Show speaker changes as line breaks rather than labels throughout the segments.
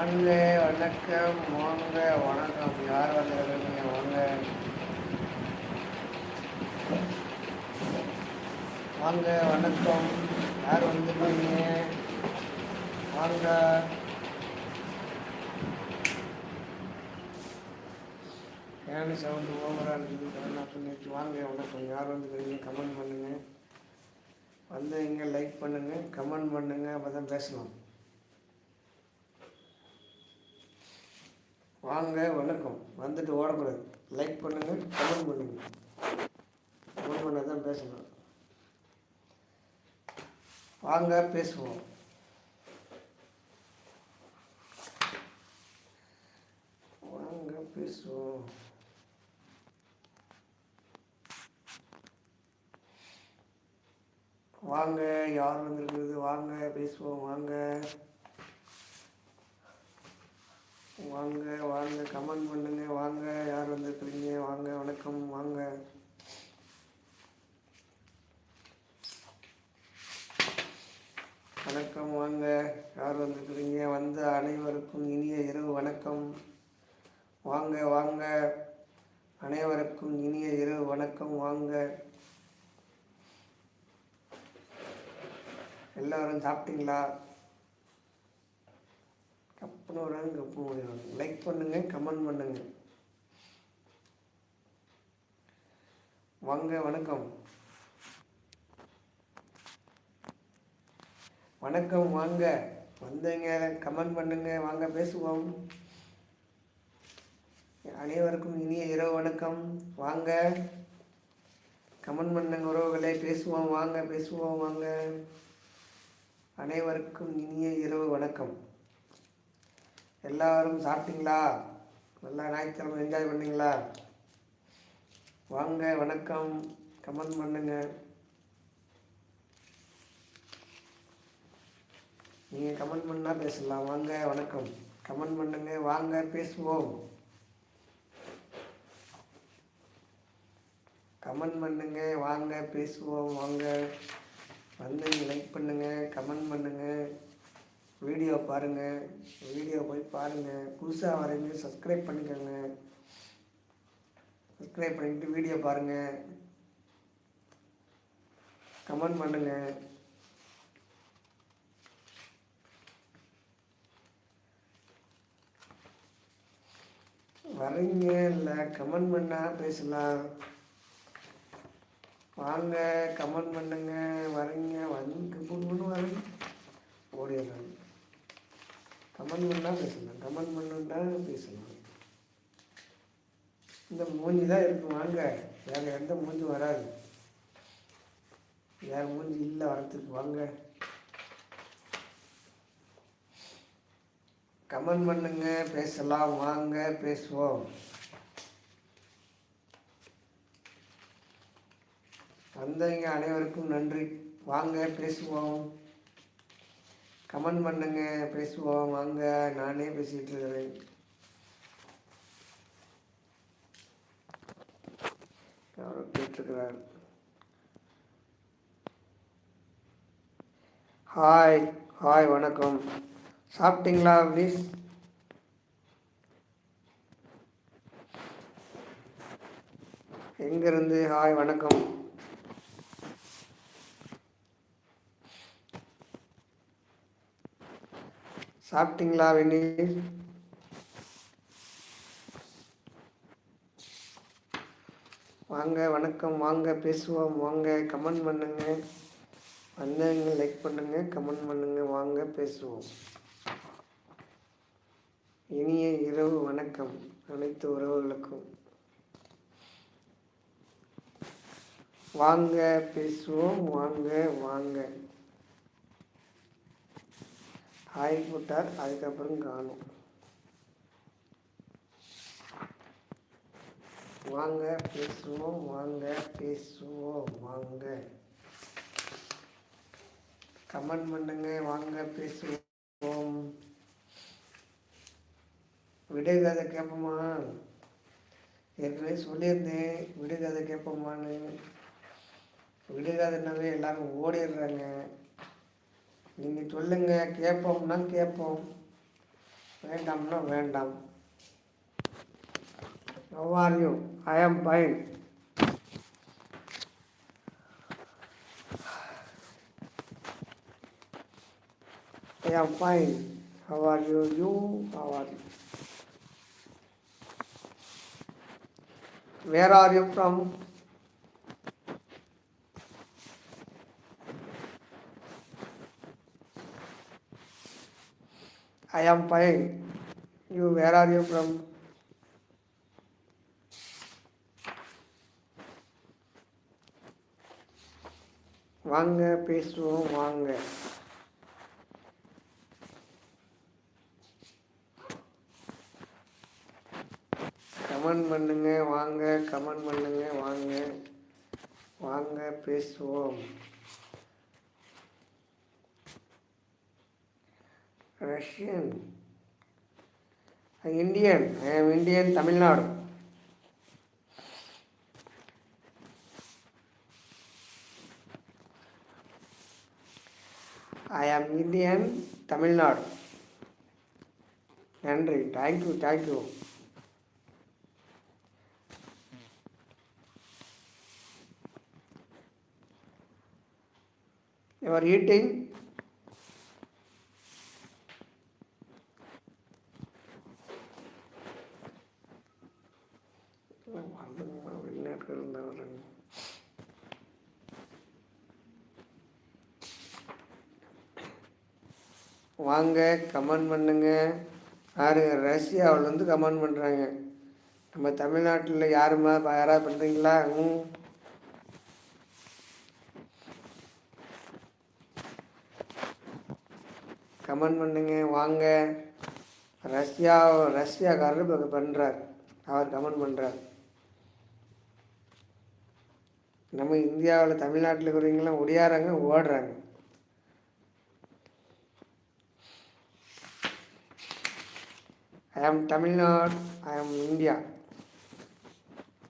வாங்க வணக்கம் வாங்க வணக்கம். யார் வந்திருக்கீங்க? வாங்க. வாங்க வணக்கம். யார் வந்துருக்கீங்க? வாங்க. ஃபேன் சவுண்டு ஓவராக இருக்குது. என்ன பண்ணிட்டு வாங்க வணக்கம். யார் வந்துருக்கீங்க? கமெண்ட் பண்ணுங்கள் வந்தீங்க லைக் பண்ணுங்கள் கமெண்ட் பண்ணுங்கள் அப்போ தான் பேசலாம். வாங்க வணக்கம். வந்துட்டு ஓடக்கூடாது. லைக் பண்ணுங்கள் கமெண்ட் பண்ணுங்கள் ஃபோன் பண்ணால் தான் பேசணும். வாங்க பேசுவோம். வாங்க பேசுவோம். வாங்க யார் வந்திருக்குது வாங்க பேசுவோம் வாங்க. வாங்க வாங்க கமெண்ட் பண்ணுங்க வாங்க யார் வந்துருக்குறீங்க வாங்க வணக்கம் வாங்க. வணக்கம் வாங்க. யார் வந்திருக்கிறீங்க? வந்த அனைவருக்கும் இனிய இரவு வணக்கம். வாங்க வாங்க. அனைவருக்கும் இனிய இரவு வணக்கம் வாங்க. எல்லாரும் சாப்பிட்டீங்களா? கப்புன்னு வராங்க லைக் பண்ணுங்க கமெண்ட் பண்ணுங்க. வாங்க வணக்கம். வணக்கம் வாங்க. வந்தங்க கமெண்ட் பண்ணுங்க வாங்க பேசுவோம். அனைவருக்கும் இனிய இரவு வணக்கம். வாங்க. கமெண்ட் பண்ணுங்க உறவுகளை. பேசுவோம் வாங்க பேசுவோம் வாங்க. அனைவருக்கும் இனிய இரவு வணக்கம். எல்லாரும் சாப்பிட்டீங்களா? நல்லா ஞாயிற்றுக்கிழமை என்ஜாய் பண்ணிங்களா? வாங்க வணக்கம். கமெண்ட் பண்ணுங்க. நீங்கள் கமெண்ட் பண்ணால் பேசலாம். வாங்க வணக்கம். கமெண்ட் பண்ணுங்க. வாங்க பேசுவோம். கமெண்ட் பண்ணுங்க. வாங்க பேசுவோம். வாங்க. வந்து லைக் பண்ணுங்க. கமெண்ட் பண்ணுங்கள் வீடியோ பாருங்கள் வீடியோ போய் பாருங்கள் புதுசாக வரீங்க சப்ஸ்கிரைப் பண்ணிக்கோங்க. சப்ஸ்கிரைப் பண்ணிக்கிட்டு வீடியோ பாருங்கள் கமெண்ட் பண்ணுங்க. வரீங்க இல்லை கமெண்ட் பண்ணால் பேசலாம். வாங்க கமெண்ட் பண்ணுங்க. வரீங்க வந்து பொண்ணு வரீங்க ஓடிடுறாங்க கமெண்ட் பண்ணால் பேசலாம் கமெண்ட் பண்ணுட்டா பேசலாம் இந்த மூஞ்சி தான் இருக்கும் வாங்க. வேறு எந்த மூஞ்சும் வராது. வேறு மூஞ்சி இல்லை வரத்துக்கு வாங்க. கமெண்ட் பண்ணுங்க பேசலாம் வாங்க பேசுவோம். வந்தவங்க அனைவருக்கும் நன்றி. வாங்க பேசுவோம். கமெண்ட் பண்ணுங்க பேசுவோம் வாங்க நானே பேசிகிட்டு இருக்கிறேன். யாரோ கேட்டிருக்கிறார். ஹாய் ஹாய் வணக்கம். சாப்பிட்டீங்களா ப்ளீஸ் எங்கேருந்து? ஹாய் வணக்கம். சாப்பிட்டீங்களா வெந்நீர்? வாங்க வணக்கம். வாங்க பேசுவோம். வாங்க கமெண்ட் பண்ணுங்க. வந்தவங்க லைக் பண்ணுங்க கமெண்ட் பண்ணுங்க. வாங்க பேசுவோம். இனிய இரவு வணக்கம். அனைத்து உறவுகளுக்கும். வாங்க பேசுவோம். வாங்க வாங்க. ஹாய் போட்டார் அதுக்கப்புறம் காணும். வாங்க பேசுவோம் வாங்க பேசுவோம் வாங்க. கமெண்ட் பண்ணுங்க வாங்க பேசுவோம். விடுகதை கேட்போமா? ஏற்கனவே சொல்லியிருந்தேன் விடுகதை கேட்போமான்னு. விடுகதைனாவே எல்லாரும் ஓடிடுறாங்க. நீங்கள் சொல்லுங்க கேட்போம்னா கேட்போம் வேண்டாம்னா வேண்டாம் How are you? I am fine. I am fine. How are you? You? How are you? Where are you from? I am fine. You, where are you from? வாங்க பேசுவோம் வாங்க கமெண்ட் பண்ணுங்க வாங்க கமெண்ட் பண்ணுங்க வாங்க வாங்க பேசுவோம் ரஷ்யன். இந்தியன் ஐ ஆம் இந்தியன் தமிழ்நாடு ஐ ஆம் இந்தியன் தமிழ்நாடு நன்றி. Thank you thank you your eating வாங்க கமெண்ட் பண்ணுங்க. யாரு? ரஷ்யாவிலேருந்து கமெண்ட் பண்ணுறாங்க நம்ம தமிழ்நாட்டில் யாருமா யாராவது பண்ணுறீங்களா ம். கமெண்ட் பண்ணுங்க வாங்க. ரஷ்யா ரஷ்யாக்காரர் இப்போ பண்ணுறார் அவர் கமெண்ட் பண்ணுறார் நம்ம இந்தியாவில் தமிழ்நாட்டில் இருக்கிறவங்களாம் ஒடியாறாங்க ஓடுறாங்க. I am Tamil Nadu, I am India.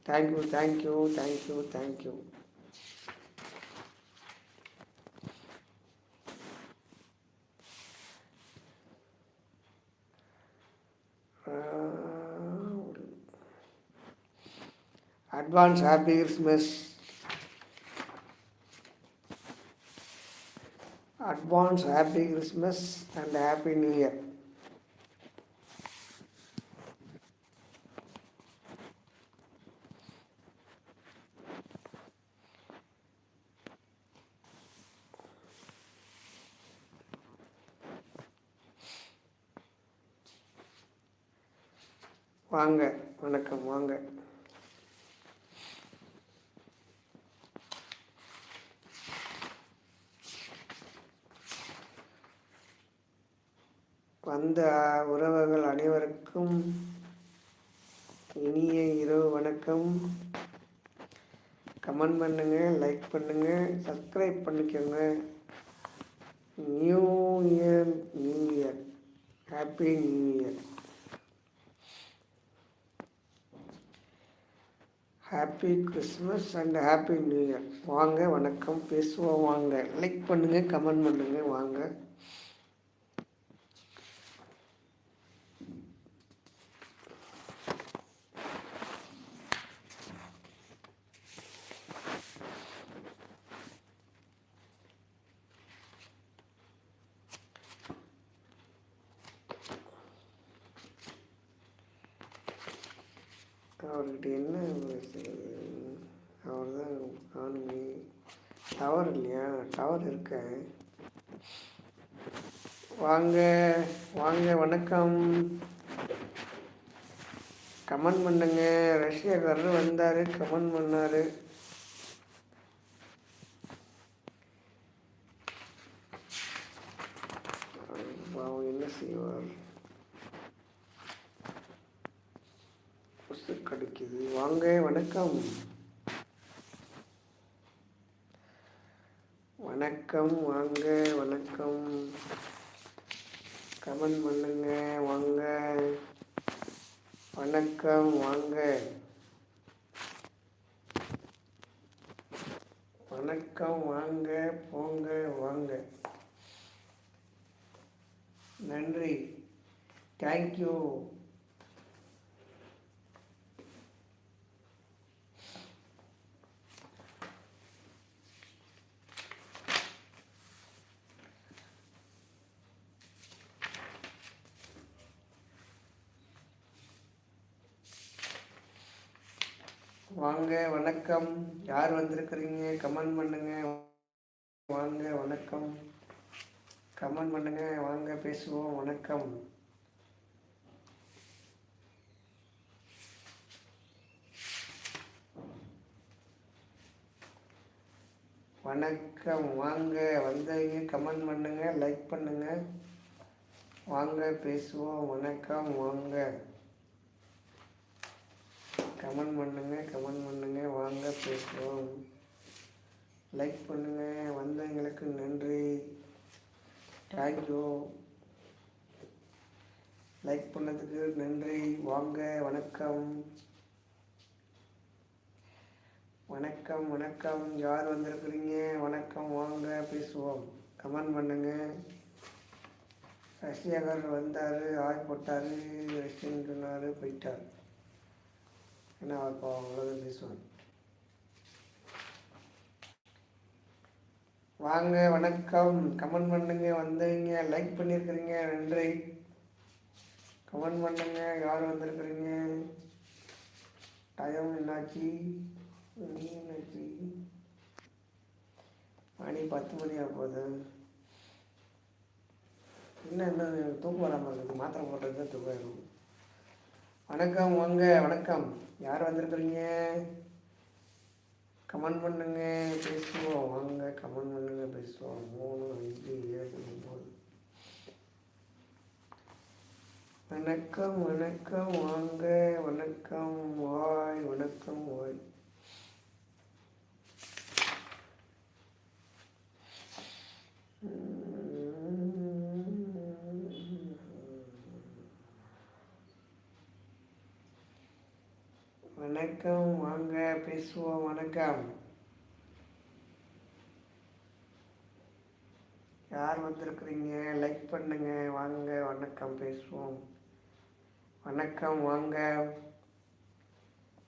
Thank you, thank you, thank you, thank you. Advance happy Christmas advance happy Christmas and happy new year வாங்க வணக்கம் வாங்க. வந்த உறவுகள் அனைவருக்கும் இனிய இரவு வணக்கம். கமெண்ட் பண்ணுங்க லைக் பண்ணுங்க சப்ஸ்கிரைப் பண்ணிக்கோங்க. New year new year. Happy new year. Happy Christmas and happy new year வாங்க வணக்கம். பேசுவோம் வாங்க. லைக் பண்ணுங்கள் கமெண்ட் பண்ணுங்கள் வாங்க அவர்கிட்ட என்ன அவர் தான் காணுமே டவர் இல்லையா டவர் வாங்க வாங்க வணக்கம். கமெண்ட் பண்ணுங்க. ரஷ்யாக்காரர் வந்தார் கமெண்ட் பண்ணார். பாவம் என்ன செய்வார்? கொசு கடிக்குது. வாங்க வணக்கம். வணக்கம் வாங்க வணக்கம். கமெண்ட் பண்ணுங்க வாங்க. வணக்கம் வாங்க. வணக்கம் வாங்க போங்க வாங்க. நன்றி. தேங்க்யூ வாங்க வணக்கம். யார் வந்திருக்கிறீங்க? கமெண்ட் பண்ணுங்க. வாங்க வணக்கம். கமெண்ட் பண்ணுங்க. வாங்க பேசுவோம். வணக்கம். வணக்கம். வாங்க வந்தவங்க கமெண்ட் பண்ணுங்க லைக் பண்ணுங்க. வாங்க பேசுவோம். வணக்கம். வாங்க. கமெண்ட் பண்ணுங்க கமெண்ட் பண்ணுங்கள் வாங்க பேசுவோம். லைக் பண்ணுங்கள் வந்தவங்களுக்கு நன்றி. தேங்க்யூ லைக் பண்ணதுக்கு நன்றி. வாங்க வணக்கம். வணக்கம் வணக்கம். யார் வந்திருக்கிறீங்க? வணக்கம் வாங்க பேசுவோம். கமெண்ட் பண்ணுங்கள் ரஷ்யாக்காரர் வந்தார் ஆய் போட்டார். ரஷ்யன் சொன்னார் போயிட்டார். ஏன்னா அவர் இப்போ அவ்வளோதான் பேசுவார் வாங்க வணக்கம். கமெண்ட் பண்ணுங்க வந்தவங்க லைக் பண்ணியிருக்கிறீங்க நன்றி. கமெண்ட் பண்ணுங்க யார் வந்திருக்கிறீங்க? டைம் என்னாச்சு? என்னாச்சு? மணி பத்து மணி ஆக போகுது. என்ன என்ன தூக்கம் வராமல் இருக்குது? மாத்திரை போட்டது தான் தூக்கம் வணக்கம் வாங்க வணக்கம். யார் வந்திருக்குறீங்க? கமெண்ட் பண்ணுங்க பேசுவோம். வாங்க கமெண்ட் பண்ணுங்க பேசுவோம். மூணு அஞ்சு ஏழு ஒம்பது வணக்கம் வணக்கம். வாங்க வணக்கம். வாய் வணக்கம் வாய் வணக்கம் வாங்க பேசுவோம். வணக்கம். யார் வந்திருக்கிறீங்க? லைக் பண்ணுங்க. வாங்க. வணக்கம். பேசுவோம். வணக்கம். வாங்க.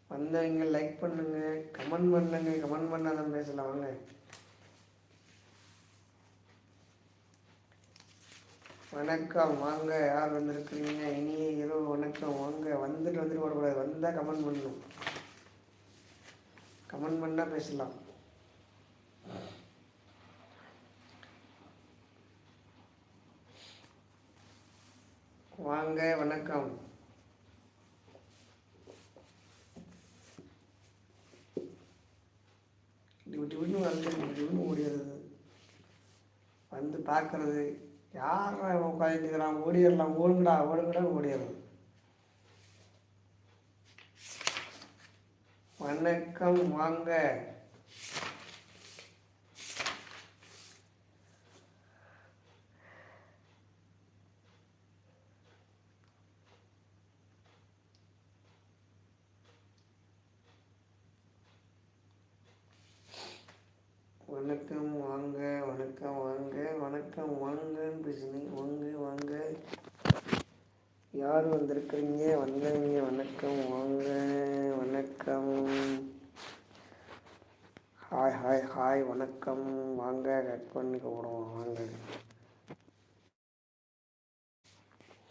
வந்தவங்க லைக் பண்ணுங்க. கமெண்ட் பண்ணுங்க. கமெண்ட் பண்ணாதான் பேசலாம். வாங்க. வணக்கம். வாங்க. யார் வந்திருக்கிறீங்க? இனிய இரவு வணக்கம். வாங்க. வந்துட்டு வந்துட்டு வரக்கூடாது வந்தால் கமெண்ட் பண்ணணும். கமெண்ட் பண்ணால் பேசலாம். வாங்க வணக்கம். இப்படி விட்டு வந்து இப்படி ஓடிடுறது. வந்து பார்க்கறது. யார் உட்காந்துக்கிறான் ஓடிடலாம் ஓடுங்கடா ஓடுங்கடா ஓடிடுறது வணக்கம் வாங்க. வணக்கம் வாங்க வணக்கம் வாங்க. வணக்கம் வாங்கன்னு பேசுனீங்க. வாங்க வாங்க. யார் வந்திருக்கிறீங்க? வந்தவங்க வணக்கம் வாங்க. வணக்கம். ஹாய் ஹாய் ஹாய் வணக்கம். வாங்க கட் பண்ணி வாங்க.